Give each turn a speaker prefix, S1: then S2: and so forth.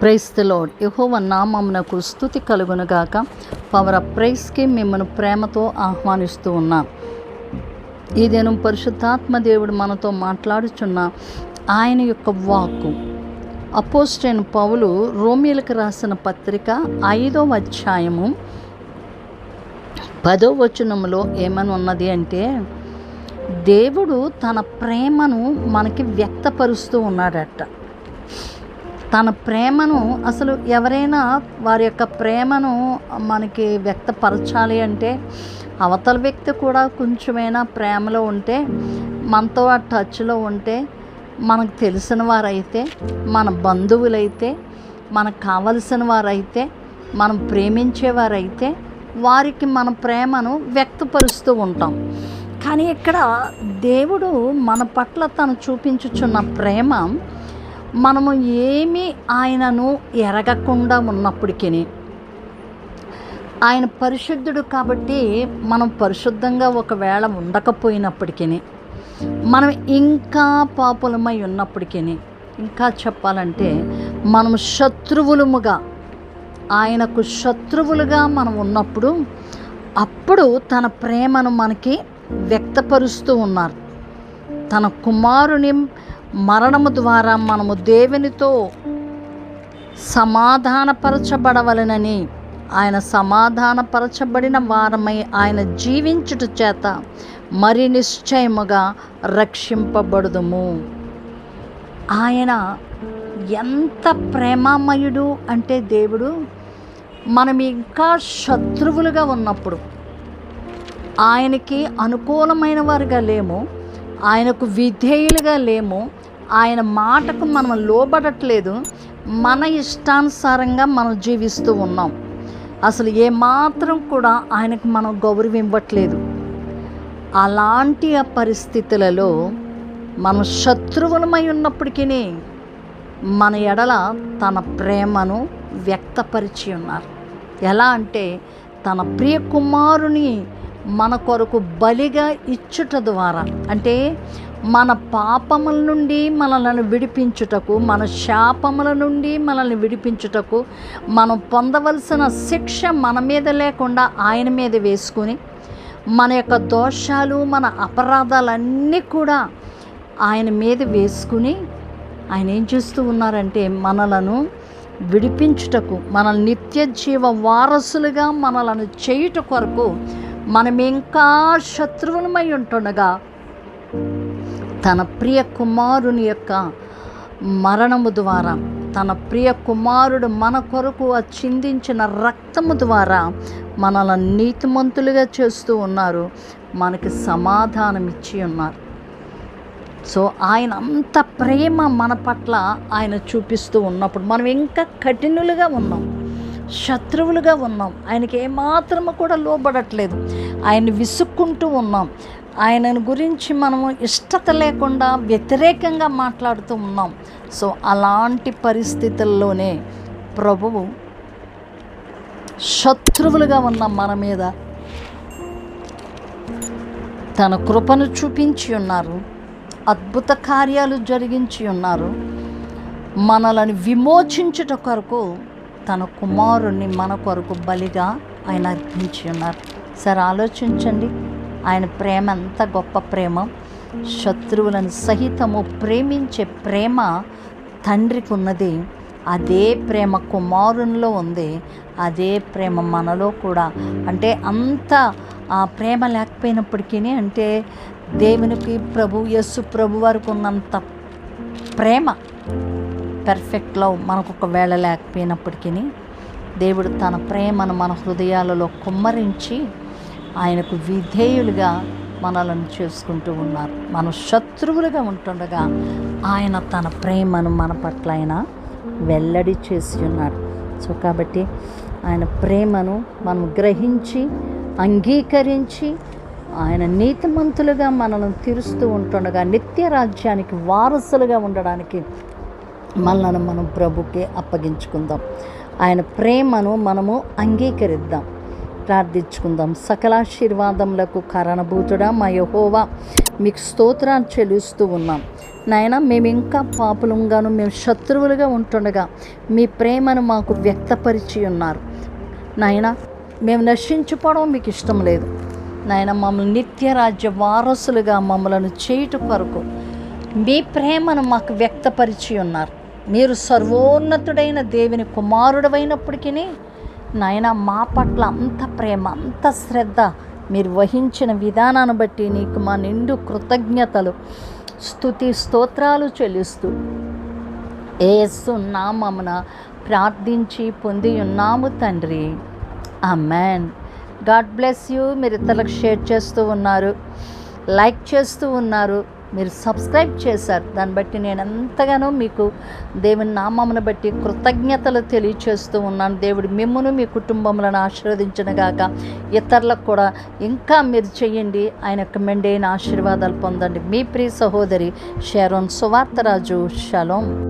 S1: ప్రైస్తలోడ్ యహోవ నామమునకు స్థుతి కలుగునుగాక. పవర్ ఆఫ్ ప్రైస్కి మిమ్మల్ని ప్రేమతో ఆహ్వానిస్తూ ఉన్నాం. ఈ దినం పరిశుద్ధాత్మ దేవుడు మనతో మాట్లాడుచున్న ఆయన యొక్క వాక్కు. అపోస్టైన్ పౌలు రోమిలకు రాసిన పత్రిక ఐదవ అధ్యాయము పదో వచనములో ఏమని ఉన్నది అంటే దేవుడు తన ప్రేమను మనకి వ్యక్తపరుస్తూ ఉన్నాడట. తన ప్రేమను అసలు ఎవరైనా వారి యొక్క ప్రేమను మనకి వ్యక్తపరచాలి అంటే అవతల వ్యక్తి కూడా కొంచెమైనా ప్రేమలో ఉంటే మనతో ఆ టచ్లో ఉంటే మనకు తెలిసిన వారైతే మన బంధువులైతే మనకు కావలసిన వారైతే మనం ప్రేమించేవారైతే వారికి మన ప్రేమను వ్యక్తపరుస్తూ ఉంటాం. కానీ ఇక్కడ దేవుడు మన పట్ల తను చూపించుచున్న ప్రేమ మనము ఏమీ ఆయనను ఎరగకుండా ఉన్నప్పటికీ ఆయన పరిశుద్ధుడు కాబట్టి మనం పరిశుద్ధంగా ఒకవేళ ఉండకపోయినప్పటికీ మనం ఇంకా పాపులమై ఉన్నప్పటికీ ఇంకా చెప్పాలంటే మనం శత్రువులముగా ఆయనకు శత్రువులుగా మనం ఉన్నప్పుడు అప్పుడు తన ప్రేమను మనకి వ్యక్తపరుస్తూ ఉన్నారు. తన కుమారుని మరణము ద్వారా మనము దేవునితో సమాధానపరచబడవలనని ఆయన సమాధానపరచబడిన వారమై ఆయన జీవించుట చేత మరి నిశ్చయముగా రక్షింపబడుదుము. ఆయన ఎంత ప్రేమామయుడు అంటే దేవుడు మనం ఇంకా శత్రువులుగా ఉన్నప్పుడు ఆయనకి అనుకూలమైన వారుగా లేము ఆయనకు విధేయులుగా లేము ఆయన మాటకు మనం లోబడట్లేదు. మన ఇష్టానుసారంగా మనం జీవిస్తూ ఉన్నాం. అసలు ఏమాత్రం కూడా ఆయనకు మనం గౌరవం ఇవ్వట్లేదు. అలాంటి ఆ పరిస్థితులలో మనం శత్రువులమై ఉన్నప్పటికీ మన ఎడల తన ప్రేమను వ్యక్తపరిచి ఉన్నారు. ఎలా అంటే తన ప్రియ కుమారుని మన కొరకు బలిగా ఇచ్చుట ద్వారా. అంటే మన పాపముల నుండి మనల్ని విడిపించుటకు మన శాపముల నుండి మనల్ని విడిపించుటకు మనం పొందవలసిన శిక్ష మన మీద లేకుండా ఆయన మీద వేసుకుని మన యొక్క దోషాలు మన అపరాధాలన్నీ కూడా ఆయన మీద వేసుకుని ఆయన ఏం చేస్తూ ఉన్నారంటే మనలను విడిపించుటకు మన నిత్య జీవ వారసులుగా మనలను చేయుట కొరకు మనం ఇంకా శత్రువులమై ఉంటుండగా తన ప్రియ కుమారుని యొక్క మరణము ద్వారా తన ప్రియ కుమారుడు మన కొరకు చిందించిన రక్తము ద్వారా మనల్ని నీతిమంతులుగా చేస్తూ ఉన్నారు. మనకి సమాధానం ఇచ్చి ఉన్నారు. సో ఆయన అంత ప్రేమ మన పట్ల ఆయన చూపిస్తూ ఉన్నప్పుడు మనం ఇంకా కఠినులుగా ఉన్నాం. శత్రువులుగా ఉన్నాం. ఆయనకి ఏమాత్రము కూడా లోబడట్లేదు. ఆయన విసుక్కుంటూ ఉన్నాం. ఆయనను గురించి మనము ఇష్టత లేకుండా వ్యతిరేకంగా మాట్లాడుతూ ఉన్నాం. సో అలాంటి పరిస్థితుల్లోనే ప్రభువు శత్రువులుగా ఉన్న మన మీద తన కృపను చూపించి ఉన్నారు. అద్భుత కార్యాలు జరిగించి ఉన్నారు. మనలను విమోచించుట కొరకు తన కుమారుణ్ణి మన కొరకు బలిగా ఆయన అర్పించి ఉన్నారు. సరే ఆలోచించండి. ఆయన ప్రేమ ఎంత గొప్ప ప్రేమ. శత్రువులను సహితము ప్రేమించే ప్రేమ తండ్రికి ఉన్నది అదే ప్రేమ కుమారునిలో ఉంది. అదే ప్రేమ మనలో కూడా. అంటే అంత ఆ ప్రేమ లేకపోయినప్పటికీ అంటే దేవునికి ప్రభు యస్సు ప్రభు వారికి ఉన్నంత ప్రేమ పెర్ఫెక్ట్ లవ్ మనకు ఒకవేళ లేకపోయినప్పటికీ దేవుడు తన ప్రేమను మన హృదయాలలో కుమ్మరించి ఆయనకు విధేయులుగా మనలను చేసుకుంటూ ఉన్నారు. మన శత్రువులుగా ఉంటుండగా ఆయన తన ప్రేమను మన పట్ల ఆయన వెల్లడి చేసి ఉన్నాడు సో కాబట్టి ఆయన ప్రేమను మనం గ్రహించి అంగీకరించి ఆయన నీతిమంతులుగా మనల్ని తీరుస్తూ ఉంటుండగా నిత్య రాజ్యానికి వారసులుగా ఉండడానికి మనల్ని మనం ప్రభుకే అప్పగించుకుందాం. ఆయన ప్రేమను మనము అంగీకరిద్దాం. ప్రార్థించుకుందాం. సకలాశీర్వాదములకు కారణభూతుడా మా యహోవా మీకు స్తోత్రాలు చెల్లిస్తూ ఉన్నాం. నాయన మేము ఇంకా పాపులంగాను మేము శత్రువులుగా ఉంటుండగా మీ ప్రేమను మాకు వ్యక్తపరిచి ఉన్నారు. నాయన మేము నశించుకోవడం మీకు ఇష్టం లేదు. నాయన మమ్మల్ని నిత్య రాజ్య వారసులుగా మమ్మలను చేయుట కొరకు మీ ప్రేమను మాకు వ్యక్తపరిచి ఉన్నారు. మీరు సర్వోన్నతుడైన దేవుని కుమారుడవైనప్పటికీ నాయన మా పట్ల అంత ప్రేమ అంత శ్రద్ధ మీరు వహించిన విధానాన్ని బట్టి నీకు మా నిండు కృతజ్ఞతలు. స్థుతి స్తోత్రాలు చెల్లిస్తూ ఏసు నామమున ప్రార్థించి పొంది ఉన్నాము తండ్రి. Amen God bless you. మీరు ఇతరులకు షేర్ చేస్తూ ఉన్నారు లైక్ చేస్తూ ఉన్నారు. మీరు సబ్స్క్రైబ్ చేశారు. దాన్ని బట్టి నేను ఎంతగానో మీకు దేవుని నామమును బట్టి కృతజ్ఞతలు తెలియచేస్తూ ఉన్నాను. దేవుడు మిమ్మును మీ కుటుంబములను ఆశీర్వదించిన గాక ఇతరులకు కూడా ఇంకా మీరు చేయండి. ఆయన యొక్క మెండైన ఆశీర్వాదాలు పొందండి. మీ ప్రియ సహోదరి షేరోన్ సువార్తరాజు. షలోం.